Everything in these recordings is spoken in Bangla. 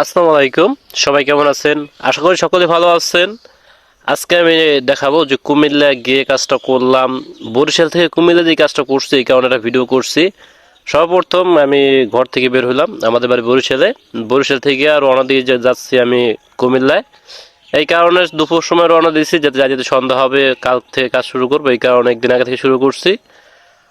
আসসালামু আলাইকুম। সবাই কেমন আছেন? আশা করি সকলে ভালো আছেন। আজকে আমি দেখাবো যে কুমিল্লা গিয়ে কাজটা করলাম। বরিশাল থেকে কুমিল্লা যে কাজটা করছি, এই কারণে একটা ভিডিও করছি। সর্বপ্রথম আমি ঘর থেকে বের হলাম, আমাদের বাড়ি বরিশালে। বরিশাল থেকে আর রওনা দিয়ে যাচ্ছি আমি কুমিল্লায়। এই কারণে দুপুর সময় রওনা দিয়েছি, যাতে যেতে সন্ধ্যা হবে, কাল থেকে কাজ শুরু করব, এই কারণে একদিন আগে থেকে শুরু করছি।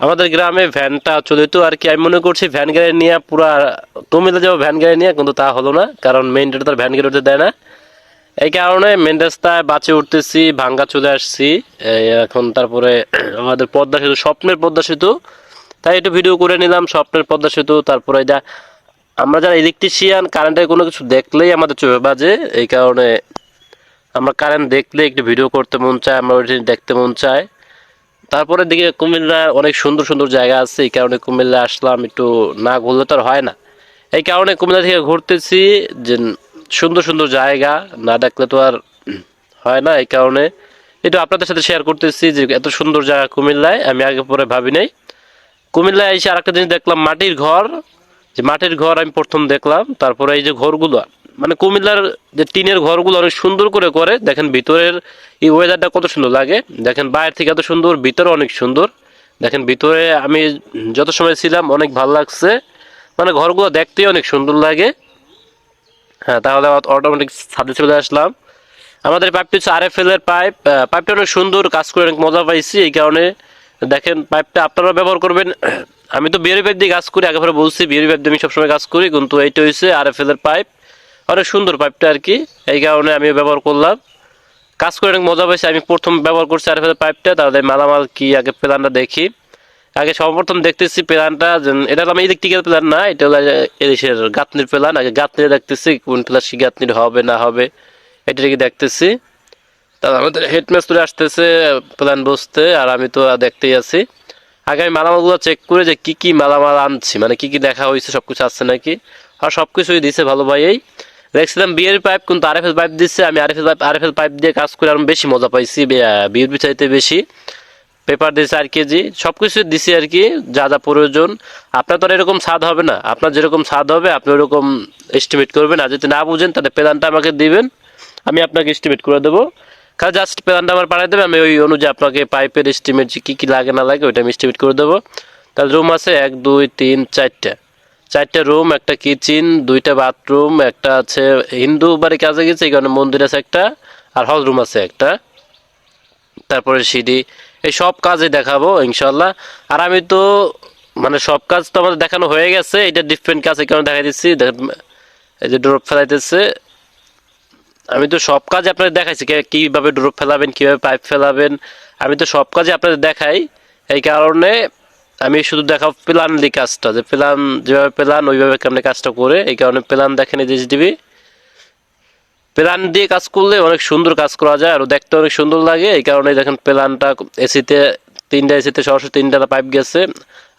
আমাদের গ্রামে ভ্যানটা চলে তো আর কি, আমি মনে করছি ভ্যান গাড়ি নিয়ে পুরা কুমিল্লা যাব ভ্যান গাড়ি নিয়ে, কিন্তু তা হলো না, কারণ মেইন রোডে তার ভ্যান গাড়ি দেয় না। এই কারণে মেন রাস্তায় বাঁচে উঠতেছি, ভাঙ্গা চলে আসছি। এখন তারপরে আমাদের পদ্মা সেতু, স্বপ্নের পদ্মা সেতু। তাই একটু ভিডিও করে নিলাম, স্বপ্নের পদ্মা সেতু, তারপরে যা, আমরা যারা ইলেকট্রিশিয়ান কারেন্টের কোনো কিছু দেখলেই আমাদের চোখে বাজে। এই কারণে আমরা কারেন্ট দেখলে একটু ভিডিও করতে মন চায়, আমরা দেখতে মন চায়। তারপরে দিকে কুমিল্লা অনেক সুন্দর সুন্দর জায়গা আছে, এই কারণে কুমিল্লা আসলাম একটু না ঘুরলে তো আর হয় না। এই কারণে কুমিল্লা থেকে ঘুরতেছি যে সুন্দর সুন্দর জায়গা, না দেখলে তো আর হয় না, এই কারণে একটু আপনাদের সাথে শেয়ার করতেছি যে এত সুন্দর জায়গা কুমিল্লায়, আমি আগে পরে ভাবি নাই। কুমিল্লায় এসে আরেকটা জিনিস দেখলাম, মাটির ঘর। যে মাটির ঘর আমি প্রথম দেখলাম, তারপরে এই যে ঘরগুলো মানে কুমিল্লার যে টিনের ঘরগুলো অনেক সুন্দর করে করে, দেখেন ভিতরের এই ওয়েদারটা কত সুন্দর লাগে। দেখেন বাইরে থেকে এত সুন্দর, ভিতরে অনেক সুন্দর। দেখেন ভিতরে আমি যত সময় ছিলাম অনেক ভালো লাগছে। মানে ঘরগুলো দেখতেই অনেক সুন্দর লাগে। হ্যাঁ তাহলে অটোমেটিক ছাদে চলে আসলাম। আমাদের পাইপটি হচ্ছে আরএফএল এর পাইপ পাইপটা অনেক সুন্দর, কাজ করে অনেক মজা পাইছি। এই কারণে দেখেন পাইপটা আপনারা ব্যবহার করবেন। আমি তো বিয়ের পাইপ দিয়ে কাজ করি, আগে পরে বলছি, বিয়ের পাইপ দিয়ে আমি সবসময় কাজ করি, কিন্তু এইটা হয়েছে হচ্ছে আরএফএল এর পাইপ অনেক সুন্দর পাইপটা আর কি। এই কারণে আমি ব্যবহার করলাম। কাজ করে অনেক মজা পাইছি আমি প্রথম ব্যবহার করছি আর পাইপটা তাহলে মালামাল কি, আগে প্ল্যানটা দেখি। আগে সর্বপ্রথম দেখতেছি প্ল্যানটা এটা আমার ইলেকট্রিক্যাল প্ল্যান না, এটা হলো এদেশের গাঁথনির প্ল্যান আগে গাঁথনি দেখতেছি, কোন প্লাস কি গাঁথনির হবে, না হবে, এটা কি দেখতেছি। তাহলে আমাদের হেডমাস্টার আসতেছে প্ল্যান বসতে, আর আমি তো দেখতেই আছি। আগে আমি মালামালগুলো চেক করে যে কি কি মালামাল আনছি মানে কি কি দেখা হয়েছে সব কিছু আসছে নাকি। আর সব কিছুই দিছে ভালো ভাইয়েই। দেখছিলাম বিয়ের পাইপ কিন্তু আরএফএল পাইপ দিচ্ছে আমি আরএফএল পাইপ আরএফএল পাইপ দিয়ে কাজ করে আরও বেশি মজা পাইছি বিয়ের চাইতে বেশি। পেপার দিয়েছে আর কেজি। সব কিছু দিছি আর কি, যা যা প্রয়োজন। আপনার তো আর এরকম স্বাদ হবে না। আপনার যেরকম স্বাদ হবে, আপনি ওরকম এস্টিমেট করবেন। আর যদি না বুঝেন, তাহলে প্ল্যানটা আমাকে দিবেন। আমি আপনাকে এস্টিমেট করে দেবো। খালি জাস্ট প্ল্যানটা আমার পাঠিয়ে দেবে, আমি ওই অনুযায়ী আপনাকে পাইপের এস্টিমেট কী কী লাগে না লাগে, ওইটা আমি এস্টিমেট করে দেবো। তাহলে রুম আছে এক, দুই, তিন, চারটা। চারটে রুম একটা কিচেন দুইটা বাথরুম একটা আছে হিন্দু বাড়ি কাজে গেছে, এই কারণে মন্দির আছে একটা আর হল রুম আছে একটা। তারপরে সিঁড়ি, এই সব কাজে দেখাবো ইনশাল্লাহ আর আমি তো মানে সব কাজ তো আমাদের দেখানো হয়ে গেছে, এটা ডিফারেন্ট কাজ, এই কারণে দেখাই দিচ্ছি। এই যে ড্রপ ফেলাইতেছে, আমি তো সব কাজ আপনাদের দেখাইছি কীভাবে ড্রপ ফেলাবেন, কীভাবে পাইপ ফেলাবেন, আমি তো সব কাজে আপনাদের দেখাই। এই কারণে আমি শুধু দেখাবো প্ল্যান দি কাজটা, যে প্ল্যান যেভাবে প্ল্যান ওইভাবে কেমন কাজটা করে, এই কারণে প্ল্যান দেখেন এই দিবি প্ল্যান দিয়ে কাজ করলে অনেক সুন্দর কাজ করা যায় আর দেখতে অনেক সুন্দর লাগে। এই কারণে দেখেন প্ল্যানটা এসিতে তিনটা এসিতে সরাসরি তিনটা পাইপ গেছে।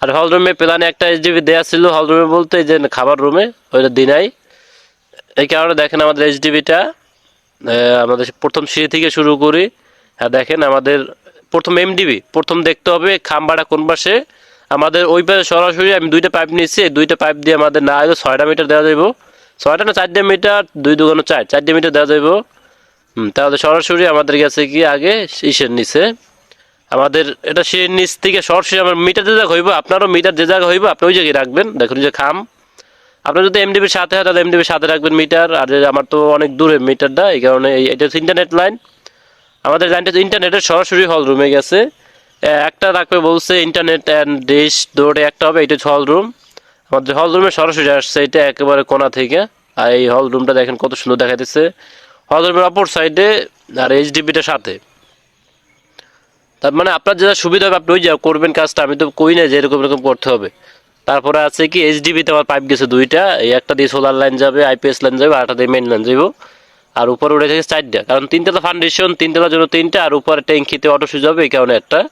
আর হল রুমে প্ল্যানে একটা এইচডিবি দেওয়া ছিল হল রুমে বলতে এই যে খাবার রুমে ওইটা দিনাই এই কারণে দেখেন আমাদের এইচডিবিটা আমাদের প্রথম সিঁড়ি থেকে শুরু করি। আর দেখেন আমাদের প্রথম এমডিবি প্রথম দেখতে হবে খাম্বাটা কোন পাশে। আমাদের ওই পাশে সরাসরি আমি দুইটা পাইপ নিয়েছি দুইটা পাইপ দিয়ে আমাদের না হলে ছয়টা মিটার দেওয়া যাইব। ছয়টা না চারটে মিটার দুই দুগুণ চার, চারটে মিটার দেওয়া যাইব। তাহলে সরাসরি আমাদের কাছে কি আগে, ইসের নিচে। আমাদের এটা সে নিচ থেকে সরাসরি আমার মিটার যে জায়গা হইব, আপনারও মিটার যে জায়গা হইব, আপনি ওই জায়গায় রাখবেন। দেখুন যে খাম। আপনার যদি এমডিবির সাথে হয় তাহলে এমডিবির সাথে রাখবেন মিটার আর আমার তো অনেক দূরে মিটারটা এই কারণে এটা ইন্টারনেট লাইন আমাদের হচ্ছে ইন্টারনেটের সরাসরি হল রুমে গেছে। একটা রাখবে বলছে, ইন্টারনেট অ্যান্ড ডিশ দৌড়ে একটা হবে, এটা হল রুম আমাদের হল রুমে সরাসরি আসছে, এটা একেবারে কোনা থেকে। আর এই হল রুমটা দেখেন কত সুন্দর দেখাইতেছে। হল রুমের অপর সাইডে আর এইচডিবিটা সাথে। তার মানে আপনার যেটা সুবিধা হবে, আপনি ওই যা করবেন কাজটা, আমি তো কই না যে এরকম এরকম করতে হবে। তারপরে আছে কি এইচডিবিতে আমার পাইপ গেছে দুইটা, এই একটা দিয়ে সোলার লাইন যাবে আইপিএস লাইন যাবে, আর একটা দিয়ে মেইন লাইন যাব আর উপরে উঠে থেকে চারটা। কারণ তিনতলা ফাউন্ডেশন তিনতলার জন্য তিনটা, আর উপরে ট্যাঙ্কিতে অটো সুইচ হবে, এই কারণে একটা।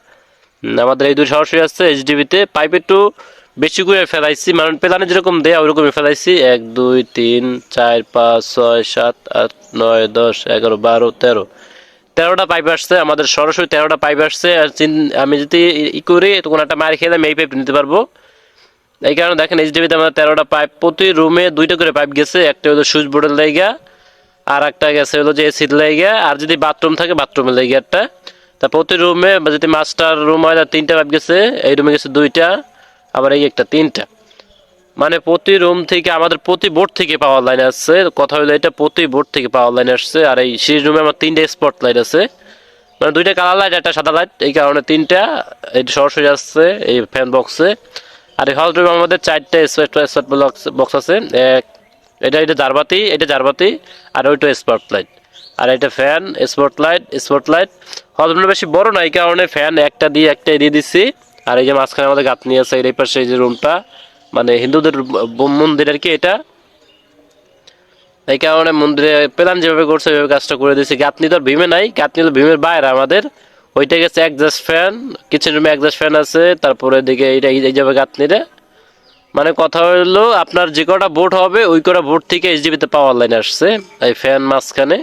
আমাদের এই দুই সরাসরি আসছে এইচডিবিতে পাইপ একটু বেশি করে ফেলাইছি মানে প্লানে যেরকম দেয়, ওরকমই ফেলাইছি। এক, দুই, তিন, চার, পাঁচ, ছয়, সাত, আট, নয়, দশ, এগারো, বারো, তেরো। তেরোটা পাইপ আসছে, আমাদের সরাসরি তেরোটা পাইপ আসছে। আর আমি যদি ই- করি, তখন একটা মার খেলাম এই পাইপ নিতে পারব। এই কারণে দেখেন এইচডিবিতে আমাদের তেরোটা পাইপ প্রতি রুমে দুইটা করে পাইপ গেছে। একটা হলো সুইচ বোর্ডের লাইগা আর একটা গেছে হলো যে এসির লাইগা আর যদি বাথরুম থাকে বাথরুমের লাইগা একটা। তা প্রতি রুমে যদি মাস্টার রুম হয়, তাহলে তিনটা পাইপ গেছে, এই রুমে গেছে দুইটা, আবার এই একটা তিনটা। মানে প্রতি রুম থেকে আমাদের প্রতি বোর্ড থেকে পাওয়ার লাইন আসছে। কথা হলো এটা প্রতি বোর্ড থেকে পাওয়ার লাইন আসছে, আর এই সেই রুমে আমার তিনটা স্পট লাইট আছে। মানে দুইটা কালার লাইট একটা সাদা লাইট এই কারণে তিনটা, এটা সরাসরি আসছে এই ফ্যান বক্সে আর এই হল রুমে আমাদের চারটে স্পট বক্স আছে, এক এটা এটা জারবাতি এটা জারবাতি, আর ওইটা স্পট লাইট আর এটা fan spot light spot light হল বেশি বড় না, এই কারণে ফ্যান একটা দিয়ে একটা দিয়ে দিচ্ছি আর এই যে মাঝখানে আমাদের গাঁথনি আছে এই পাশে এই যে রুমটা মানে হিন্দুদের মন্দির আর কি এটা। এই কারণে মন্দিরে প্ল্যান যেভাবে করছে, ওইভাবে কাজটা করে দিয়েছি গাঁথনি তো ভীমে নাই, গাঁথনি তো ভীমের বাইরে আমাদের। ওইটা গেছে একজাস্ট ফ্যান কিচেন রুমে একজাস্ট ফ্যান আছে, তারপরে দিকে এইটা এই যাবে গাঁথনিরে মানে কথা হলো, আপনার যে কটা বোর্ড হবে, ওই কটা বোর্ড থেকে এইচডিবিতে পাওয়ার লাইন আসছে, এই ফ্যান মাঝখানে।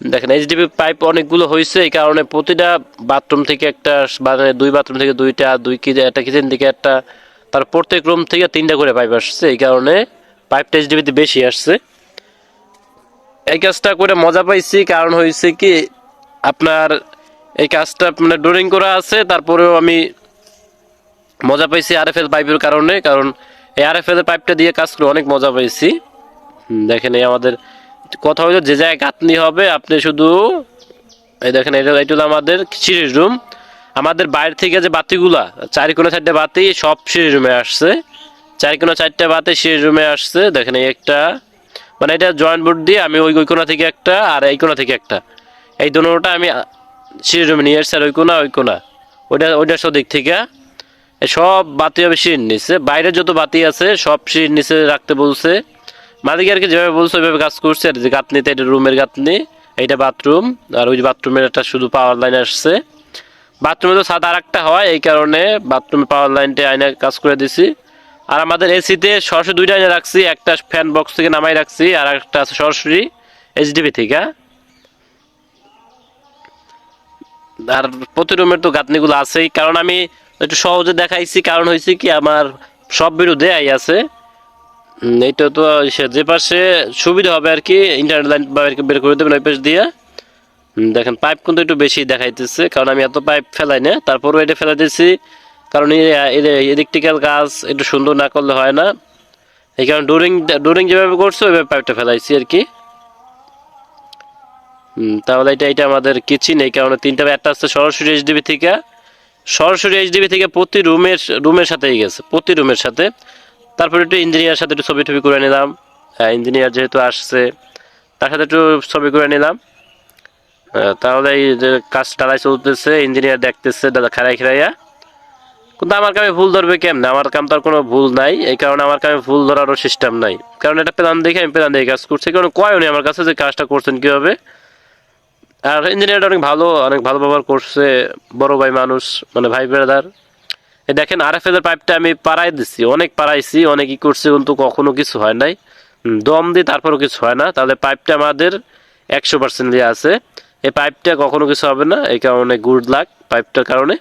দেখেন এইচডিবি পাইপ অনেকগুলো হয়েছে, এই কারণে প্রতিটা বাথরুম থেকে একটা মানে দুই বাথরুম থেকে দুইটা, দুই কি একটা কিচেন থেকে একটা, তার প্রত্যেক রুম থেকে তিনটা করে পাইপ আসছে, এই কারণে পাইপটা এইচডিবিতে বেশি আসছে। এই কাজটা করে মজা পাইছি, কারণ হয়েছে কি, আপনার এই কাজটা মানে ডোরিং করা আছে, তারপরেও আমি মজা পাইছি আরএফএল পাইপের কারণে, কারণ এই আর এফ আরএফএল পাইপটা দিয়ে কাজ করে অনেক মজা পাইছি। দেখেন এই আমাদের কথা হলো যে জায়গায় গাঁথনি হবে, আপনি শুধু এই দেখেন এটা এটা হলো আমাদের সিঁড়ির রুম। আমাদের বাইরে থেকে যে বাতিগুলা চারি কোনো চারটে বাতি সব সিঁড়ি রুমে আসছে। চারি কোনো চারটে বাতি সিঁড়ি রুমে আসছে, দেখেন এই একটা মানে এটা জয়েন্ট বোর্ড দিয়ে আমি ওই ওই কোনা থেকে একটা আর এই কোনা থেকে একটা। এই দুটোটা আমি সিঁড়ি রুমে নিয়ে আসছি আর ওই কোনা ওই কোনা। ওইটা ওইটা দিক থেকে। সব বাতি হবে সিঁড়ির নিচে বাইরে যত বাতি আছে, সব সিঁড়ির নিচে রাখতে বলছে। মালিক আর কি যেভাবে বলছে, ওইভাবে কাজ করছে। আর যে গাঁথনিতে, এটা রুমের গাঁথনি, এইটা বাথরুম। আর ওই বাথরুমের একটা শুধু পাওয়ার লাইন আসছে। বাথরুমে তো সাদা আর একটা হয়, এই কারণে বাথরুমে পাওয়ার লাইনটা আইনে কাজ করে দিছি। আর আমাদের এসিতে সরাসরি দুইটা আইনে রাখছি। একটা ফ্যান বক্স থেকে নামাই রাখছি, আর একটা আছে সরাসরি এইচডিবি থেকে। আর প্রতি রুমের তো গাঁথনিগুলো আছেই। কারণ আমি একটু সহজে দেখাইছি, কারণ হয়েছে কি আমার সব বিরুদ্ধে আই আছে। এইটা তো যে পাশে সুবিধা হবে আর কি ইন্টারনেট লাইন বের করে দেবেন ওই পাশ দিয়ে। দেখেন পাইপ কিন্তু একটু বেশি দেখাইতেছে, কারণ আমি এত পাইপ ফেলাই না, তারপরও এটা ফেলাই দিচ্ছি কারণ ইলেকট্রিক্যাল কাজ একটু সুন্দর না করলে হয় না। এই কারণে ডোরিং ডোরিং যেভাবে করছে, ওইভাবে পাইপটা ফেলাইছি আর কি। তাহলে এটা এটা আমাদের কিচেন এই কারণে তিনটা একটা আসছে সরাসরি এইচডিবি থেকে। সরাসরি এইচডিবি থেকে প্রতি রুমের রুমের সাথেই গেছে, প্রতি রুমের সাথে। তারপরে একটু ইঞ্জিনিয়ার সাথে একটু ছবি টবি করে নিলাম। হ্যাঁ ইঞ্জিনিয়ার যেহেতু আসছে, তার সাথে একটু ছবি করে নিলাম। তাহলে এই যে কাজ টালাই চলতেছে, ইঞ্জিনিয়ার দেখতেছে, দাদা খারাই খারাইয়া কিন্তু আমার কামে ভুল ধরবে কেমনে? আমার কাম তার কোনো ভুল নাই, এই কারণে আমার কামে ভুল ধরারও সিস্টেম নাই। কারণ এটা প্ল্যান দেখে আমি প্ল্যান দেখে কাজ করছি, কারণ কয় উনি আমার কাছে যে কাজটা করছেন কীভাবে? আর ইঞ্জিনিয়ারটা অনেক ভালো অনেক ভালো ব্যবহার করছে, বড় ভাই মানুষ মানে ভাই ব্রাদার দেখেন আর এফ এর পাইপটা আমি পাড়াই দিচ্ছি অনেক পাড়াইছি, অনেক ই করছি, কিন্তু কখনো কিছু হয় নাই। দম দিই তারপরও কিছু হয় না। তাহলে পাইপটা আমাদের একশো পার্সেন্ট দিয়ে আছে। এই পাইপটা কখনো কিছু হবে না, এই কারণে গুড লাক পাইপটার কারণে।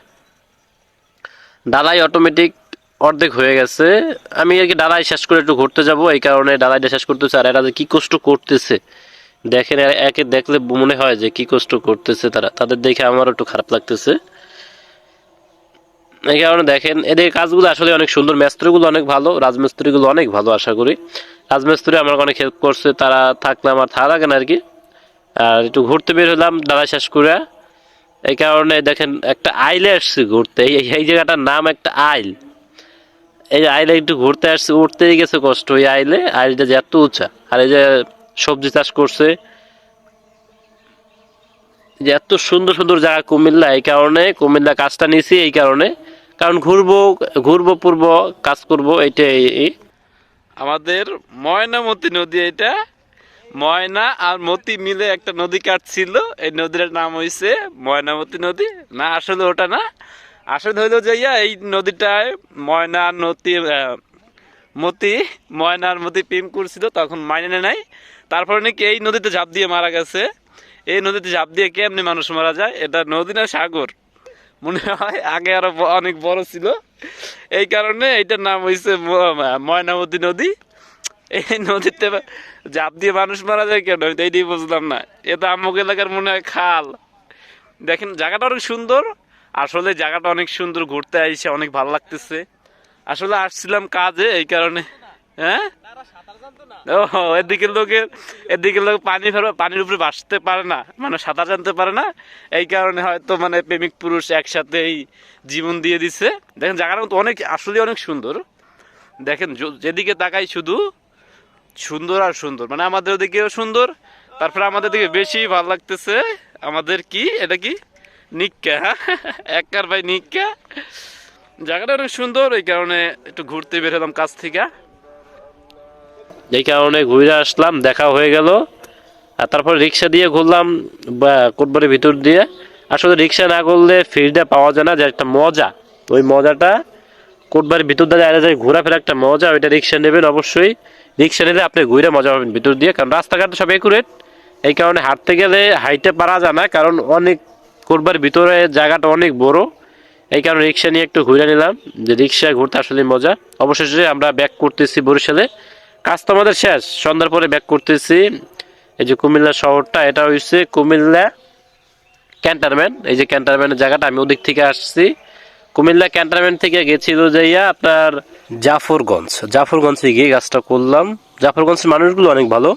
ডালাই অটোমেটিক অর্ধেক হয়ে গেছে। আমি আর কি ডালাই শেষ করে একটু ঘুরতে যাব, এই কারণে ডালাইটা শেষ করতেছে। আর এরা কি কষ্ট করতেছে দেখেন একে দেখলে মনে হয় যে কি কষ্ট করতেছে তারা। তাদের দেখে আমারও একটু খারাপ লাগতেছে। এই কারণে দেখেন, এদের কাজগুলো আসলে অনেক সুন্দর। মিস্ত্রিগুলো অনেক ভালো, রাজমিস্ত্রিগুলো অনেক ভালো, আশা করি। রাজমিস্ত্রি আমার অনেক হেল্প করছে, তারা থাকলে আমার থাকা লাগে না আর কি। আর একটু ঘুরতে বের হলাম দাদা শেষ করে। এই কারণে দেখেন, একটা আইলে আসছে ঘুরতে। এই এই জায়গাটার নাম একটা আইল। এই আইলে একটু ঘুরতে আসছে, উঠতেই গেছে কষ্ট ওই আইলে। আইলটা যে এত উঁচা। আর এই যে সবজি চাষ করছে। যে এত সুন্দর সুন্দর জায়গা কুমিল্লা, এই কারণে কুমিল্লা কাজটা নিয়েছি, এই কারণে। কারণ ঘুরবো ঘুরবো, পূর্ব, কাজ করব এইটাই আমাদের ময়নামতি নদী এটা। ময়না আর মতি মিলে একটা নদী কাটছিল এই নদীর নাম হয়েছে ময়নামতি নদী। না, আসলে ওটা না। আসলে হইল যাইয়া এই নদীটায় ময়না, নদী মতি ময়নার মতি প্রেম করছিল, তখন মাইনে নাই। তারপরে নাকি এই নদীতে ঝাঁপ দিয়ে মারা গেছে। এই নদীতে ঝাঁপ দিয়ে কেমনি মানুষ মারা যায়? এটা নদী না সাগর? মনে হয় আগে আরও অনেক বড় ছিল। এই কারণে এইটার নাম হয়েছে ময়নামতি নদী। এই নদীতে জাপ দিয়ে মানুষ মারা যায় কেন? আমি তো এইটাই বুঝলাম না। এটা আমুক এলাকার মনে হয় খাল। দেখেন, জায়গাটা অনেক সুন্দর। আসলে জায়গাটা অনেক সুন্দর, ঘুরতে আইসে অনেক ভালো লাগতেছে। আসলে আসছিলাম কাজে, এই কারণে। হ্যাঁ? ও এদিকের লোকের এদিকের লোক পানি পানির উপরে পারে না মানে সাঁতার জানতে পারে না। এই কারণে হয়তো মানে প্রেমিক পুরুষ একসাথে এই জীবন দিয়ে দিছে। দেখেন জায়গাটা অনেক আসলে অনেক সুন্দর। দেখেন যেদিকে তাকাই শুধু সুন্দর আর সুন্দর। মানে আমাদের ওদিকেও সুন্দর, তারপরে আমাদের দিকে বেশি ভালো লাগতেছে। আমাদের কি? এটা কি? নিক্কা একার ভাই নিক্কা। জায়গাটা অনেক সুন্দর, এই কারণে একটু ঘুরতে বের হলাম কাছ থেকে। এই কারণে ঘুরে আসলাম, দেখা হয়ে গেল। আর তারপর রিক্সা দিয়ে ঘুরলাম কোটবাড়ির ভিতর দিয়ে। আসলে রিক্সা না করলে ফিরটা পাওয়া যায় না, যে একটা মজা। ওই মজাটা কোটবাড়ির ভিতর দিয়ে আরে যায় ঘোরাফেরা একটা মজা, ওইটা রিক্সা নেবেন অবশ্যই। রিক্সা নিলে আপনি ঘুরে মজা পাবেন ভিতর দিয়ে, কারণ রাস্তাঘাট সব একুরেট এই কারণে হাঁটতে গেলে হাইটে পারা যায় না, কারণ অনেক কোটবাড়ির ভিতরে জায়গাটা অনেক বড়। এই কারণে রিক্সা নিয়ে একটু ঘুরে নিলাম। যে রিক্সায় ঘুরতে আসলে মজা। অবশেষে আমরা ব্যাক করতেছি বরিশালে। কাজ তো আমাদের শেষ। সন্ধ্যার পরে ব্যাক করতেছি। এই যে কুমিল্লা শহরটা, এটা হচ্ছে কুমিল্লা ক্যান্টারম্যান এই যে ক্যান্টারম্যানের জায়গাটা আমি ওদিক থেকে আসছি। কুমিল্লা ক্যান্টারম্যান থেকে গেছিল যাইয়া আপনার জাফরগঞ্জ। জাফরগঞ্জে গিয়ে কাজটা করলাম। জাফরগঞ্জের মানুষগুলো অনেক ভালো।